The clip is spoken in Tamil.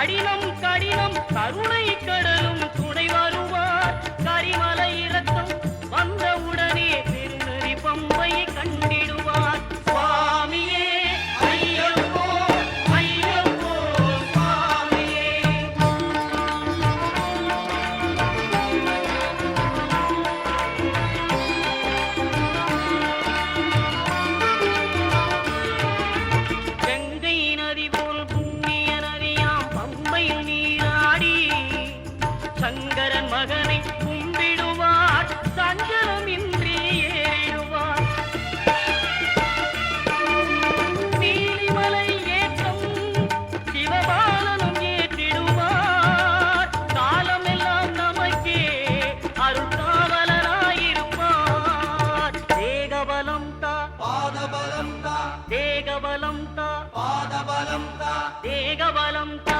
கடினம் கடினம் கருணை கடலும். దేగబలంతా